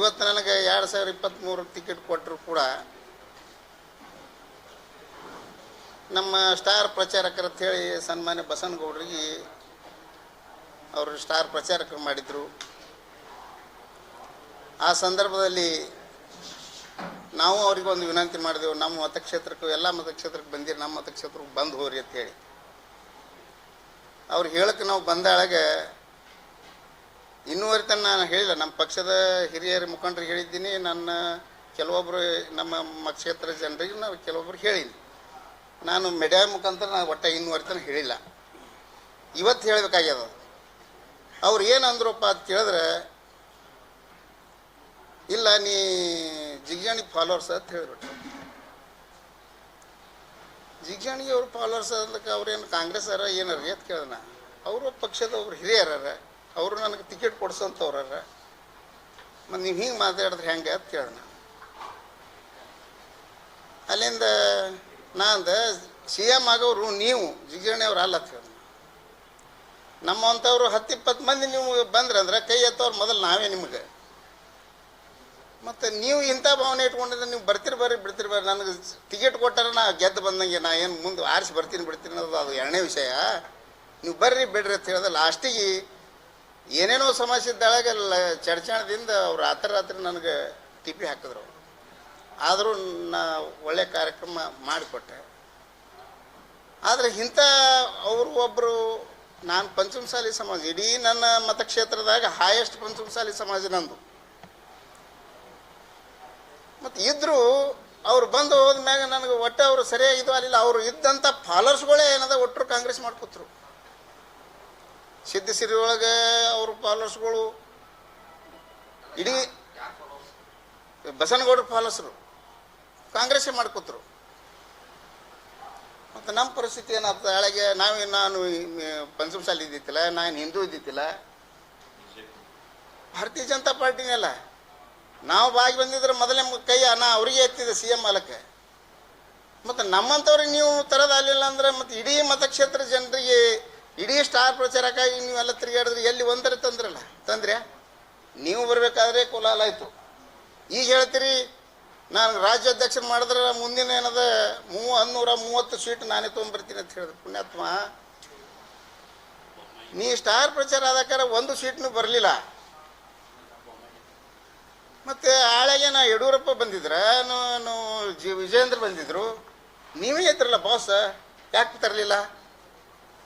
ಇವತ್ತು ನನಗೆ ಎರಡು ಸಾವಿರ ಇಪ್ಪತ್ತ್ಮೂರು ಟಿಕೆಟ್ ಕೊಟ್ಟರು ಕೂಡ ನಮ್ಮ ಸ್ಟಾರ್ ಪ್ರಚಾರಕರು ಹೇಳಿ ಸನ್ಮಾನ್ಯ ಬಸನಗೌಡರಿಗೆ ಅವರು ಸ್ಟಾರ್ ಪ್ರಚಾರಕರು ಮಾಡಿದರು. ಆ ಸಂದರ್ಭದಲ್ಲಿ ನಾವು ಅವ್ರಿಗೆ ಒಂದು ವಿನಂತಿ ಮಾಡಿದೆವು, ನಮ್ಮ ಮತಕ್ಷೇತ್ರಕ್ಕೂ, ಎಲ್ಲ ಮತಕ್ಷೇತ್ರಕ್ಕೆ ಬಂದಿರಿ, ನಮ್ಮ ಮತಕ್ಷೇತ್ರಕ್ಕೆ ಬಂದು ಅಂತ ಹೇಳಿ. ಅವ್ರು ಹೇಳಕ್ಕೆ ನಾವು ಬಂದಾಳಗೆ ಇನ್ನೂವರೆ ತನಕ ನಾನು ಹೇಳಿಲ್ಲ. ನಮ್ಮ ಪಕ್ಷದ ಹಿರಿಯರ ಮುಖಂಡರಿಗೆ ಹೇಳಿದ್ದೀನಿ. ನನ್ನ ಕೆಲವೊಬ್ಬರು ನಮ್ಮ ಮತಕ್ಷೇತ್ರ ಜನರಿಗೆ ನಾವು ಕೆಲವೊಬ್ಬರು ಹೇಳೀನಿ. ನಾನು ಮೀಡಿಯಾ ಮುಖಾಂತರ ನಾನು ಒಟ್ಟ ಇನ್ನೂವರೆ ತನಕ ಹೇಳಿಲ್ಲ. ಇವತ್ತು ಹೇಳಬೇಕಾಗ್ಯದ. ಅವ್ರು ಏನಂದ್ರಪ್ಪ ಅಂತ ಕೇಳಿದ್ರೆ, ಇಲ್ಲ, ನೀ ಜಿಗ್ಜಾಣಿ ಫಾಲೋವರ್ಸ್ ಅಂತ ಹೇಳಿಬಿಟ್ರು ಜಿಗ್ಜಾಣಿಗೆ ಅವ್ರು ಫಾಲೋವರ್ಸ್ ಅದಕ್ಕೆ ಅವ್ರೇನು ಕಾಂಗ್ರೆಸ್ ಅರ ಏನಾರ ಅಂತ ಕೇಳ್ದ ಅವರು ಪಕ್ಷದ ಒಬ್ರು ಹಿರಿಯರ ಅವರು ನನಗೆ ಟಿಕೆಟ್ ಕೊಡ್ಸೋಂಥವ್ರ ಮತ್ತು ನೀವು ಹಿಂಗೆ ಮಾತಾಡಿದ್ರೆ ಹೆಂಗೆ ಅಂತ ಕೇಳೋಣ ಅಲ್ಲಿಂದ ಅಂದೆ ಸಿ ಎಂ ಆಗೋರು ನೀವು ಜಿಗ್ಜಾಣಿ ಅವ್ರು ಅಲ್ಲ ಅಂತ ನಮ್ಮ ನಮ್ಮಂಥವ್ರು ಹತ್ತು ಇಪ್ಪತ್ತು ಮಂದಿ ನೀವು ಬಂದ್ರಂದ್ರೆ ಕೈ ಎತ್ತವ್ರು ಮೊದಲು ನಾವೇ ನಿಮಗೆ. ಮತ್ತು ನೀವು ಇಂಥ ಭಾವನೆ ಇಟ್ಕೊಂಡಿದ್ರೆ ನೀವು ಬರ್ತೀರಿ ಬರ್ರಿ, ಬಿಡ್ತೀರಿ ಬರ್ರಿ. ನನಗೆ ಟಿಕೆಟ್ ಕೊಟ್ಟಾರ ನಾ ಗೆದ್ದು ಬಂದಂಗೆ ನಾ ಏನು ಮುಂದೆ ಆರಿಸಿ ಬರ್ತೀನಿ, ಬಿಡ್ತೀನಿ ಅನ್ನೋದು ಅದು ಎರಡನೇ ವಿಷಯ. ನೀವು ಬರ್ರಿ, ಬಿಡ್ರಿ ಅಂತ ಹೇಳಿದ್ರೆ ಲಾಸ್ಟಿಗೆ ಏನೇನೋ ಸಮಸ್ಯೆ ಇದ್ದಾಳಾಗ ಚಡ್ಚಾಣದಿಂದ ಅವ್ರು ರಾತ್ರಿ ರಾತ್ರಿ ನನಗೆ ಟಿಪಿ ಹಾಕಿದ್ರು. ಆದರೂ ನಾ ಒಳ್ಳೆ ಕಾರ್ಯಕ್ರಮ ಮಾಡಿಕೊಟ್ಟೆ. ಆದರೆ ಇಂಥ ಅವರು ಒಬ್ಬರು ನಾನು ಪಂಚಮಸಾಲಿ ಸಮಾಜ, ಇಡೀ ನನ್ನ ಮತಕ್ಷೇತ್ರದಾಗ ಹಾಯೆಸ್ಟ್ ಪಂಚಮಸಾಲಿ ಸಮಾಜ ನಂದು. ಮತ್ತು ಇದ್ದರೂ ಅವ್ರು ಬಂದು ಹೋದ್ಮ್ಯಾಗ ನನಗೆ ಒಟ್ಟು ಅವರು ಸರಿಯಾಗಿ ಇದು ಅಲ್ಲಿಲ್ಲ ಅವರು ಇದ್ದಂಥ ಫಾಲೋರ್ಸ್ಗಳೇ ಏನದ ಒಟ್ಟರು ಕಾಂಗ್ರೆಸ್ ಮಾಡ್ಕೊತ್ರು. ಸಿದ್ಧಸಿರಿ ಒಳಗೆ ಅವ್ರ ಫಾಲೋವರ್ಸ್ಗಳು ಇಡೀ ಬಸನಗೌಡರ ಪಾಲಸರು. ಕಾಂಗ್ರೆಸ್ಸೇ ಮಾಡ್ಕೊತರು. ಮತ್ತು ನಮ್ಮ ಪರಿಸ್ಥಿತಿ ಏನಾಗ್ತದೆ? ಹಳೆಗೆ ನಾವೇ ನಾನು ಪಂಚಮಸಾಲಿ ಇದ್ದಿತ್ತಿಲ್ಲ ನಾನು ಹಿಂದೂ ಇದ್ದಿತ್ತಿಲ್ಲ. ಭಾರತೀಯ ಜನತಾ ಪಾರ್ಟಿನಲ್ಲ ನಾವು ಬಾಗಿ ಬಂದಿದ್ರೆ ಮೊದಲೇ ಕೈ ನಾ ಅವರಿಗೆ ಎತ್ತಿದೆ ಸಿ ಎಂ ಮಾಲಕ್ಕೆ ಮತ್ತು ನಮ್ಮಂಥವ್ರಿಗೆ ನೀವು ತರೋದು ಅಂದರೆ ಅಂದ್ರೆ ಮತ್ತು ಇಡೀ ಮತಕ್ಷೇತ್ರ ಜನರಿಗೆ ಇಡೀ ಸ್ಟಾರ್ ಪ್ರಚಾರಕ್ಕಾಗಿ ನೀವೆಲ್ಲ ತಿರುಗಾಡಿದ್ರೆ ಎಲ್ಲಿ ಒಂದರೆ ತಂದ್ರಲ್ಲ? ತಂದ್ರೆ? ನೀವು ಬರಬೇಕಾದ್ರೆ ಕೋಲಾಲ ಆಯಿತು. ಈಗ ಹೇಳ್ತೀರಿ, ನಾನು ರಾಜ್ಯಾಧ್ಯಕ್ಷ ಮಾಡಿದ್ರೆ ಮುಂದಿನ ಏನದ, ಮೂವ ಹನ್ನೂರ ಮೂವತ್ತು ಸೀಟ್ ನಾನೇ ತೊಗೊಂಡ್ಬರ್ತೀನಿ ಅಂತ ಹೇಳಿದ್ರು. ಪುಣ್ಯಾತ್ಮ, ನೀ ಸ್ಟಾರ್ ಪ್ರಚಾರ ಆದಕ್ಕಾರ ಒಂದು ಸೀಟ್ನು ಬರಲಿಲ್ಲ. ಮತ್ತು ಆಳೆಗೆ ನಾ ಯಡಿಯೂರಪ್ಪ ಬಂದಿದ್ರ ಜಿ ವಿಜೇಂದ್ರ ಬಂದಿದ್ರು. ನೀವೇ ಇದ್ರಲ್ಲ ಬಾಸ್ ಯಾಕೆ ತರಲಿಲ್ಲ?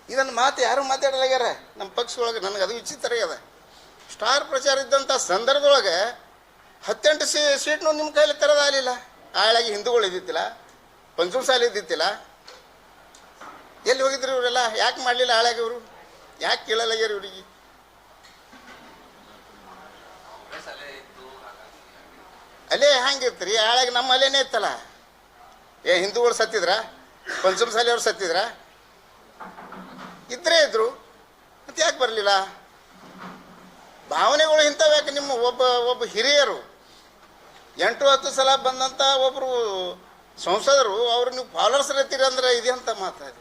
ಇದನ್ನು ಮಾತು ಯಾರು ಮಾತಾಡಲಾಗ್ಯಾರ ನಮ್ಮ ಪಕ್ಷದೊಳಗೆ ನನಗೆ ಅದು ವಿಚಿತ್ರ ಅದ ಸ್ಟಾರ್ ಪ್ರಚಾರ ಇದ್ದಂಥ ಸಂದರ್ಭದೊಳಗೆ ಹತ್ತೆಂಟು ಸೀ, ಸೀಟ್ನು ನಿಮ್ಮ ಕೈಲಿ ತರೋದಾಗಲಿಲ್ಲ ಆಳಾಗಿ ಹಿಂದೂಗಳು ಇದ್ದಿತ್ತಿಲ್ಲ ಪಂಚಮಸಾಲಿ ಇದ್ದಿತ್ತಿಲ್ಲ ಎಲ್ಲಿ ಹೋಗಿದ್ರು ಇವರೆಲ್ಲ? ಯಾಕೆ ಮಾಡಲಿಲ್ಲ ಆಳಾಗಿ ಇವರು? ಯಾಕೆ ಕೇಳಲಾಗ್ಯಾರ ಇವರಿಗೆ? ಅಲ್ಲೇ ಹಂಗಿರ್ತೀರಿ ಆಳಾಗಿ ನಮ್ಮ ಅಲ್ಲೇನೇ ಇತ್ತಲ್ಲ? ಏ, ಹಿಂದೂಗಳು ಸತ್ತಿದ್ರ? ಪಂಚಮಸಾಲಿ ಅವ್ರು ಸತ್ತಿದ್ರ? ಇದ್ರೇ ಇದ್ರು, ಮತ್ತೆ ಯಾಕೆ ಬರಲಿಲ್ಲ? ಭಾವನೆಗಳು ಇಂಥವು ಯಾಕೆ ನಿಮ್ಮ ಒಬ್ಬ ಒಬ್ಬ ಹಿರಿಯರು? ಎಂಟು, ಹತ್ತು ಸಲ ಬಂದಂಥ ಒಬ್ಬರು ಸಂಸದರು, ಅವರು ನೀವು ಫಾಲೋರ್ಸ್ ಇರ್ತೀರಿ ಅಂದ್ರೆ ಇದೆ ಅಂತ ಮಾತಾಡಿ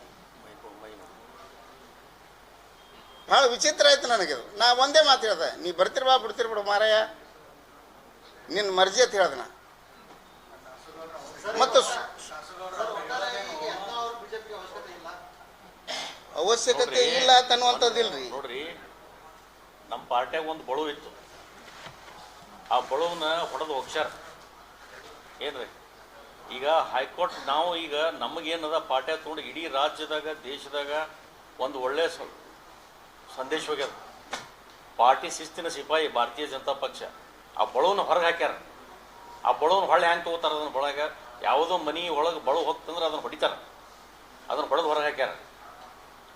ಭಾಳ ವಿಚಿತ್ರ ಆಯ್ತು ನನಗೆ ನಾ ಒಂದೇ ಮಾತು ಹೇಳ್ದೆ. ನೀ ಬರ್ತಿರ ಬಾ ಬಿಡ್ತಿರ್ ಬಿಡು ಮಾರಾಯ. ನಿನ್ನ ಮರ್ಜಿ ಅಂತ ಹೇಳ್ದೆ ನಾ. ಮತ್ತು ಅವಶ್ಯಕತೆ ಇಲ್ಲ ರೀ ನೋಡ್ರಿ ನಮ್ಮ ಪಾರ್ಟ್ಯಾಗ ಒಂದು ಬಳು ಇತ್ತು. ಆ ಬಳುವನ್ನ ಹೊಡೆದು ಹೋಗ್ಸ್ಯಾರ. ಏನ್ರಿ? ಈಗ ಹೈಕೋರ್ಟ್ ನಾವು ಈಗ ನಮಗೇನದ ಪಾಠ್ಯ ತೊಗೊಂಡು ಇಡೀ ರಾಜ್ಯದಾಗ ದೇಶದಾಗ ಒಂದು ಒಳ್ಳೆ ಸ- ಸಂದೇಶ ಹೋಗ್ಯದ. ಪಾರ್ಟಿ ಶಿಸ್ತಿನ ಸಿಪಾಯಿ ಭಾರತೀಯ ಜನತಾ ಪಕ್ಷ. ಆ ಬಳುವನ್ನ ಹೊರಗೆ ಹಾಕ್ಯಾರ. ಆ ಬಳುವನ್ನ ಹೊಳ್ಳೆ ಹೆಂಗೆ ತಗೋತಾರ ಅದನ್ನ ಬಳಗ ಯಾವುದೋ ಮನಿ ಒಳಗೆ ಬಳು ಹೋಗ್ತಂದ್ರೆ ಅದನ್ನ ಹೊಡಿತಾರ. ಅದನ್ನ ಹೊಡೆದು ಹೊರಗೆ ಹಾಕ್ಯಾರ.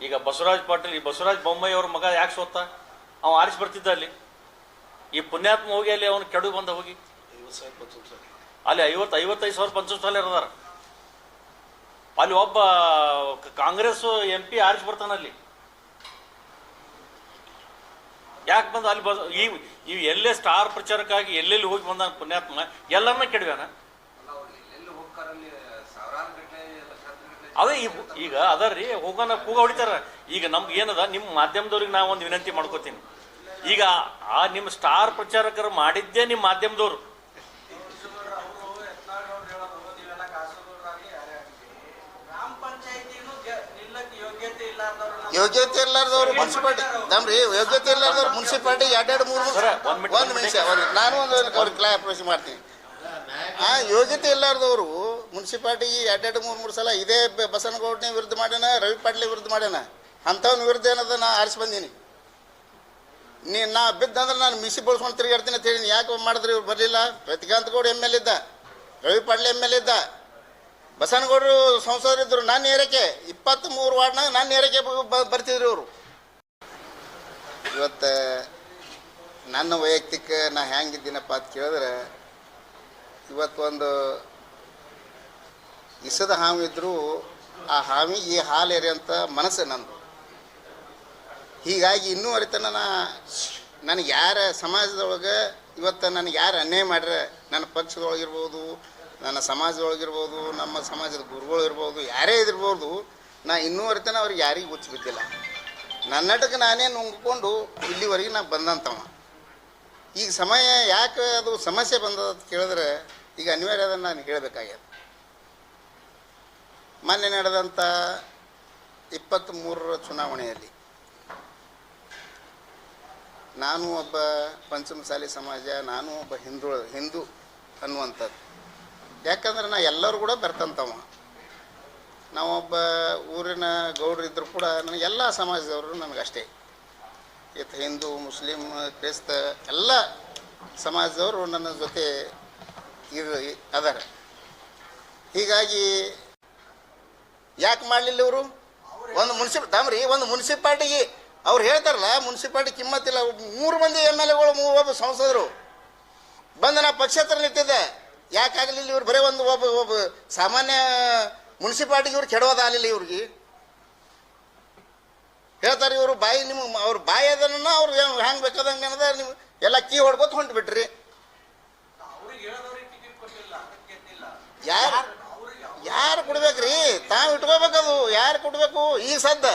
ಈಗ ಬಸವರಾಜ್ ಪಾಟೀಲ್, ಈ ಬಸವರಾಜ್ ಬೊಮ್ಮಾಯಿ ಅವ್ರ ಮಗ ಯಾಕೆ ಸೋತ? ಅವ ಆರಿಸಿ ಬರ್ತಿದ್ದ ಅಲ್ಲಿ. ಈ ಪುಣ್ಯಾತ್ಮ ಹೋಗಿ ಅಲ್ಲಿ ಅವನು ಕೆಡು ಬಂದ ಹೋಗಿ. ಅಲ್ಲಿ ಐವತ್ತು ಐವತ್ತೈದು ಸಾವಿರ ಪಂಚಮಸಾಲಿ ಇರದಾರ. ಅಲ್ಲಿ ಒಬ್ಬ ಕಾಂಗ್ರೆಸ್ ಎಂ ಪಿ ಆರಿಸಿ ಬರ್ತಾನ ಅಲ್ಲಿ. ಯಾಕೆ ಬಂದ ಅಲ್ಲಿ ಬಸ್ ಈ ಇವ್ ಎಲ್ಲೇ ಸ್ಟಾರ್ ಪ್ರಚಾರಕ್ಕಾಗಿ ಎಲ್ಲೆಲ್ಲಿ ಹೋಗಿ ಬಂದ ಪುಣ್ಯಾತ್ಮ? ಎಲ್ಲರನ್ನ ಕೆಡವ್ಯಾನ? ಅದೇ ಈಗ ಈಗ ಅದರ್ರಿ ಹೋಗೋಣ ಕೂಗ ಹೊಡಿತಾರ. ಈಗ ನಮ್ಗೆ ಏನದ ನಿಮ್ಮ ಮಾಧ್ಯಮದವ್ರಿಗೆ ನಾವು ಒಂದು ವಿನಂತಿ ಮಾಡ್ಕೋತೀನಿ. ಈಗ ಆ ನಿಮ್ಮ ಸ್ಟಾರ್ ಪ್ರಚಾರಕರು ಮಾಡಿದ್ದೇ ನಿಮ್ಮ ಮಾಧ್ಯಮದವ್ರು. ಯೋಗ್ಯತೆ ಇರ್ಲಾರ್ದವ್ರು ಮುನ್ಸಿಪಾಲ್ಟಿ ನಮ್ರಿ ಯೋಗ್ಯತೆ ಇರ್ಲಾರ್ದವ್ರು ಮುನ್ಸಿಪಾಲ್ಟಿ ಎರಡೆರಡು ಮೂರು ಒಂದ್ ನಿಮಿಷ ನಾನು ಒಂದು ಅವ್ರಿಗೆ ಕ್ಲಾ ಮಾಡ್ತೀನಿ. ಆ ಯೋಗ್ಯತೆ ಇಲ್ಲಾರ್ದವರು ಮುನ್ಸಿಪಾಲ್ಟಿ ಎರಡೆರಡು ಮೂರು ಮೂರು ಸಲ ಇದೇ ಬಸನಗೌಡನ ವಿರುದ್ಧ ಮಾಡ್ಯಾನ, ರವಿ ಪಾಟ್ಲಿ ವಿರುದ್ಧ ಮಾಡ್ಯಾನ. ಅಂಥವ್ನ ವಿರುದ್ಧ ಏನದ ನಾ ಆರಿಸಿ ಬಂದೀನಿ. ನೀ ನಾ ಬಿದ್ದಂದ್ರೆ ನಾನು ಮಿಸಿ ಬಳಸ್ಕೊಂಡು ತಿರುಗಾಡ್ತೀನಿ ಅಂತ ಯಾಕೆ ಮಾಡಿದ್ರೆ ಇವ್ರು ಬರಲಿಲ್ಲ? ರತಿಕಾಂತ್ ಗೌಡ ಎಂ ಎಲ್ ಇದ್ದ, ರವಿ ಪಾಟ್ಲಿ ಎಂ ಎಲ್ ಇದ್ದ. ಬಸನಗೌಡರು ಸಂಸದರಿದ್ದರು ನಾನು ಏರಿಕೆ. ಇಪ್ಪತ್ತ್ ಮೂರು ವಾರ್ಡ್ನಾಗ ನಾನು ಏರಿಕೆ ಬರ್ತಿದ್ರು ಇವರು. ಇವತ್ತು ನನ್ನ ವೈಯಕ್ತಿಕ ನಾ ಹೆಂಗಿದ್ದೀನಪ್ಪ ಅಂತ ಕೇಳಿದ್ರೆ ಇವತ್ತು ಒಂದು ಇಸದ ಹಾವು ಇದ್ದರೂ ಆ ಹಾವಿಗೆ ಹಾಲು ಎರೆಯಂಥ ಮನಸ್ಸು ನಂದು. ಹೀಗಾಗಿ ಇನ್ನೂ ಅರಿತನ ನಾ ನನಗೆ ಯಾರ ಸಮಾಜದೊಳಗೆ ಇವತ್ತು ನನಗೆ ಯಾರು ಅನ್ಯಾಯ ಮಾಡ್ರೆ ನನ್ನ ಪಕ್ಷದೊಳಗಿರ್ಬೋದು, ನನ್ನ ಸಮಾಜದೊಳಗಿರ್ಬೋದು, ನಮ್ಮ ಸಮಾಜದ ಗುರುಗಳು ಇರ್ಬೋದು ಯಾರೇ ಇದಿರ್ಬೋದು, ನಾ ಇನ್ನೂ ಅರಿತನ ಅವ್ರಿಗೆ ಯಾರಿಗೂ ಹುಚ್ಚು ಬಿದ್ದಿಲ್ಲ. ನನ್ನಟಕ್ಕೆ ನಾನೇ ನುಂಗ್ಕೊಂಡು ಇಲ್ಲಿವರೆಗೆ ನಾ ಬಂದಂತವ. ಈಗ ಸಮಯ ಯಾಕೆ ಅದು ಸಮಸ್ಯೆ ಬಂದದ ಅಂತ ಕೇಳಿದ್ರೆ ಈಗ ಅನಿವಾರ್ಯ ಅದನ್ನು ನಾನು ಹೇಳಬೇಕಾಗ್ಯದ. ಮೊನ್ನೆ ನಡೆದಂಥ ಇಪ್ಪತ್ತ್ಮೂರರ ಚುನಾವಣೆಯಲ್ಲಿ ನಾನು ಒಬ್ಬ ಪಂಚಮಸಾಲಿ ಸಮಾಜ, ನಾನು ಒಬ್ಬ ಹಿಂದೂ ಹಿಂದೂ ಅನ್ನುವಂಥದ್ದು. ಯಾಕಂದ್ರೆ ನಾ ಎಲ್ಲರೂ ಕೂಡ ಬರ್ತಂತವ. ನಾವೊಬ್ಬ ಊರಿನ ಗೌಡ್ರು ಇದ್ದರೂ ಕೂಡ ನನಗೆ ಎಲ್ಲ ಸಮಾಜದವರು ನನಗಷ್ಟೇ ಇತ್ತು ಹಿಂದೂ ಮುಸ್ಲಿಂ ಕ್ರಿಸ್ತ, ಎಲ್ಲ ಸಮಾಜದವರು ನನ್ನ ಜೊತೆ ಇದು ಅದಾರ. ಹೀಗಾಗಿ ಯಾಕೆ ಮಾಡಲಿಲ್ಲ ಇವರು? ಒಂದು ಮುನ್ಸಿಪ ದಾಮ್ರಿ ಒಂದು ಮುನ್ಸಿಪಾಲ್ಟಿಗೆ ಅವ್ರು ಹೇಳ್ತಾರಲ್ಲ, ಮುನ್ಸಿಪಾಲ್ಟಿ ಕಿಮ್ಮತ್ತಿಲ್ಲ. ಮೂರು ಮಂದಿ ಎಂ ಎಲ್ ಎಗಳು ಒಬ್ಬ ಸಂಸದರು. ಬಂದು ನಾ ಪಕ್ಷೇತರ ನಿಂತಿದ್ದೆ. ಯಾಕಾಗಲಿಲ್ಲ ಇವ್ರು? ಬರೀ ಒಂದು ಒಬ್ಬ ಒಬ್ಬ ಸಾಮಾನ್ಯ ಮುನ್ಸಿಪಾಲ್ಟಿಗೆ ಇವ್ರು ಕೆಡೋದಾಗಲಿಲ್ಲ ಇವ್ರಿಗೆ. ಹೇಳ್ತಾರೆ ಇವರು, ಬಾಯಿ ನಿಮ್ಗೆ, ಅವ್ರ ಬಾಯಿ ಅದನ್ನ ಅವ್ರು ಹೆಂಗೆ ಬೇಕಾದಂಗೆ ಅನ್ನದ ನೀವು ಎಲ್ಲ ಕೀ ಹೊಡ್ಕೊತ ಹೊಂಟು ಯಾರು ಯಾರು ಕೊಡ್ಬೇಕ್ರಿ? ತಾವು ಇಟ್ಕೋಬೇಕದು. ಯಾರು ಕೊಡ್ಬೇಕು? ಈ ಸದ್ದ.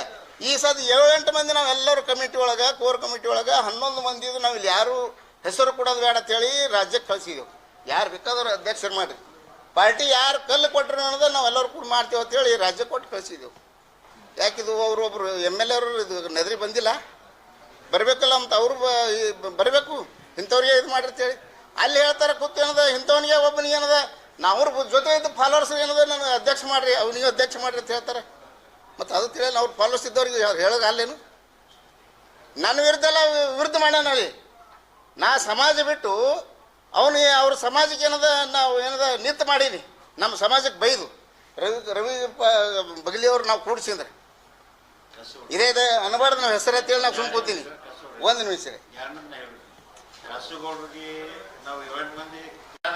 ಈ ಸದ್ ಏಳು ಎಂಟು ಮಂದಿ ನಾವೆಲ್ಲರೂ ಕಮಿಟಿ ಒಳಗೆ ಕೋರ್ ಕಮಿಟಿ ಒಳಗೆ, ಹನ್ನೊಂದು ಮಂದಿದು ನಾವು ಇಲ್ಲಿ ಯಾರು ಹೆಸರು ಕೊಡೋದು ಬೇಡ ಅಂತೇಳಿ ರಾಜ್ಯಕ್ಕೆ ಕಳಿಸಿದೆವು. ಯಾರು ಬೇಕಾದ್ರೂ ಅಧ್ಯಕ್ಷರು ಮಾಡಿರಿ. ಪಾರ್ಟಿ ಯಾರು ಕಲ್ಲು ಕೊಟ್ಟರು ಅನ್ನೋದು ನಾವೆಲ್ಲರೂ ಕೂಡ ಮಾಡ್ತೀವಿ ಅಂತೇಳಿ ರಾಜ್ಯ ಕೊಟ್ಟು ಕಳಿಸಿದೆವು. ಯಾಕಿದು ಅವರು ಒಬ್ರು ಎಂ ಎಲ್ ಎರು ಇದು ನದ್ರಿ ಬಂದಿಲ್ಲ? ಬರಬೇಕಲ್ಲ ಅಂತ ಅವರು ಬರಬೇಕು. ಇಂಥವ್ರಿಗೆ ಇದು ಮಾಡಿರ್ತೇಳಿ ಅಲ್ಲಿ ಹೇಳ್ತಾರೆ ಕೂತ್ ಏನದ? ಇಂಥವನಿಗೆ ಒಬ್ಬನಿಗೆ ಏನದ? ನಾ ಅವ್ರ ಜೊತೆ ಇದ್ದ ಫಾಲೋವರ್ಸ್ ಏನದ ನಾನು ಅಧ್ಯಕ್ಷ ಮಾಡ್ರಿ ನೀವು ಅಧ್ಯಕ್ಷ ಮಾಡ್ರಿ ಅಂತ ಹೇಳ್ತಾರೆ. ಮತ್ತು ಅದು ತಿಳಿಯಲ್ಲ, ಅವ್ರು ಫಾಲೋವರ್ಸ್ ಇದ್ದವ್ರಿಗೆ ಹೇಳೋದು ಅಲ್ಲೇನು? ನನ್ನ ವಿರುದ್ಧ ಎಲ್ಲ ವಿರುದ್ಧ ಮಾಡ್ಯಾನ ಅಲ್ಲಿ ನಾ ಸಮಾಜ ಬಿಟ್ಟು ಅವನು ಅವ್ರ ಸಮಾಜಕ್ಕೆ ಏನದ, ನಾವು ಏನದ ನಿಂತು ಮಾಡೀನಿ. ನಮ್ಮ ಸಮಾಜಕ್ಕೆ ಬೈದು. ರವಿ ರವಿ ಬಗಲಿಯವ್ರು ನಾವು ಕೂಡಿಸಿದ್ರೆ. ಇದೇ ಇದೆ ಅನ್ಬಾರ್ದು, ನಾವು ಹೆಸರು ಅಂತೇಳಿ ನಾವು ಸುಮ್ ಕೂತೀನಿ. ಒಂದು ನಿಮಿಷ ಯಾರನ್ನ ನಾವು ಎರಡು ಮಂದಿ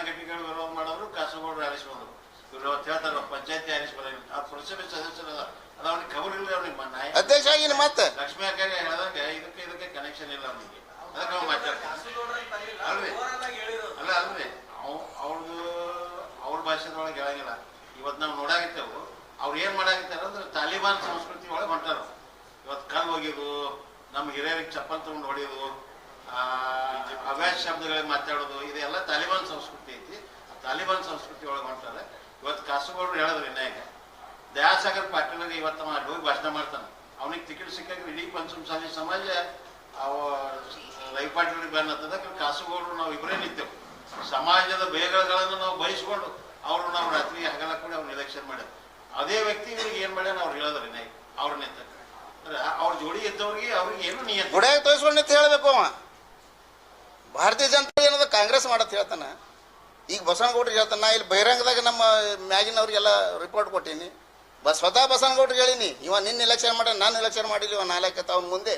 ಗಟ್ಟಿಗಳು ವಿರೋಧ ಮಾಡೋರು ಕಾಸರಗೋಡು ಆರಿಸ್ಬೋದು ಇವ್ರು ಅವತ್ತು ಹೇಳ್ತಾರೆ ಪಂಚಾಯತಿ ಆರಿಸ್ಬೋದು ಆ ಪುರಸಭೆ ಸದಸ್ಯರು ಅದ ಅದು ಅವ್ನಿಗೆ ಖಬರ್ ಇಲ್ಲ ಅವ್ನಿಗೆ ನಾಯಿ. ಅಧ್ಯಕ್ಷ ಆಗಿ ಮತ್ತೆ? ಲಕ್ಷ್ಮೀ ಅಕ್ಕಾರಿ ಹೇಳ್ದಂಗೆ ಇದಕ್ಕೆ ಇದಕ್ಕೆ ಕನೆಕ್ಷನ್ ಇಲ್ಲ ಅವನಿಗೆ. ಅದಕ್ಕೆ ನಾವು ಮಾತಾಡ್ತೀವಿ. ಅಲ್ರಿ. ಅಲ್ಲ ಅಲ್ರಿ ಅವ್ ಅವ್ರದ್ದು ಅವ್ರ ಭಾಷೆದೊಳಗೆ ಹೇಳಂಗಿಲ್ಲ. ಇವತ್ತು ನಾವು ನೋಡಾಗಿತ್ತೇವು ಅವ್ರು ಏನು ಮಾಡಾಗಿತ್ತಾರ ಅಂದ್ರೆ ತಾಲಿಬಾನ್ ಸಂಸ್ಕೃತಿ ಒಳಗೆ ಹೊಂಟಾರ. ಇವತ್ತು ಕಲ್ ಹೋಗಿದ್ದು ನಮ್ಮ ಹಿರಿಯರಿಗೆ ಚಪ್ಪಲ್ ತಗೊಂಡು ಹೊಡೆಯೋದು ಆ, ಅವ್ಯಾಸ ಶಬ್ದಗಳಿಗೆ ಮಾತಾಡೋದು ಇದೆಲ್ಲ ತಾಲಿಬಾನ್ ಸಂಸ್ಕೃತಿ ಐತಿ. ಆ ತಾಲಿಬಾನ್ ಸಂಸ್ಕೃತಿ ಒಳಗೆ ಹೊಂಟಾರೆ ಇವತ್ತು ಕಾಸುಗೌಡರು ಹೇಳಿದ್ರು ಇನ್ನಾಗ ದಯಾಸಾಗರ್ ಪಾಟೀಲ್ಗೆ ಇವತ್ತು ಅಲ್ಲಿ ಹೋಗಿ ಭಾಷಣ ಮಾಡ್ತಾನೆ. ಅವನಿಗೆ ಟಿಕೆಟ್ ಸಿಕ್ಕಾಗ ಇಡೀ ಪಂಚಮಸಾಲಿ ಸಮಾಜ ಅವ ಲೈಫ್ ಪಾಟೀಲ್ ಬ್ಯಾನ್ ಆಗ್ತದ ಕಾಸುಗೌಡರು ನಾವು ಇಬ್ಬರೇ ನಿಂತೇವು. ಸಮಾಜದ ಬೇಗಗಳನ್ನು ನಾವು ಬಯಸ್ಕೊಂಡು ಅವರು ನಾವು ರಾತ್ರಿ ಹಗಲ ಕೂಡ ಅವ್ರನ್ನ ಎಲೆಕ್ಷನ್ ಮಾಡ್ಯಾರ ಅದೇ ವ್ಯಕ್ತಿ ಇವ್ರಿಗೆ ಏನ್ ಮಾಡ್ಯಾನ ಅವ್ರು ಹೇಳಿದ್ರಿ ನೈ ಅವ್ರ ನಿಂತ ಅವ್ರ ಜೋಡಿ ಇದ್ದವ್ರಿಗೆ ಅವ್ರಿಗೆ ಏನು ನಿಂತು ಹೇಳಬೇಕು ಅವ. ಭಾರತೀಯ ಜನತಾ ಏನದ ಕಾಂಗ್ರೆಸ್ ಮಾಡತ್ ಹೇಳ್ತಾನ. ಈಗ ಬಸವನಗೌಡ್ರಿಗೆ ಹೇಳ್ತಾನ, ನಾ ಇಲ್ಲಿ ಬಹಿರಂಗದಾಗ ನಮ್ಮ ಮ್ಯಾಗಿನವ್ರಿಗೆಲ್ಲ ರಿಪೋರ್ಟ್ ಕೊಟ್ಟೀನಿ. ಬಸ್ ಸ್ವತಃ ಬಸವನಗೌಡ್ರಿಗೆ ಹೇಳಿನಿ, ಇವ ನಿನ್ನ ಎಲೆಕ್ಷನ್ ಮಾಡ ನಾನು ಎಲೆಕ್ಷನ್ ಮಾಡಿಲ್ಲ, ಇವ ನಾಲ್ಕು ಅವ್ನ ಮುಂದೆ.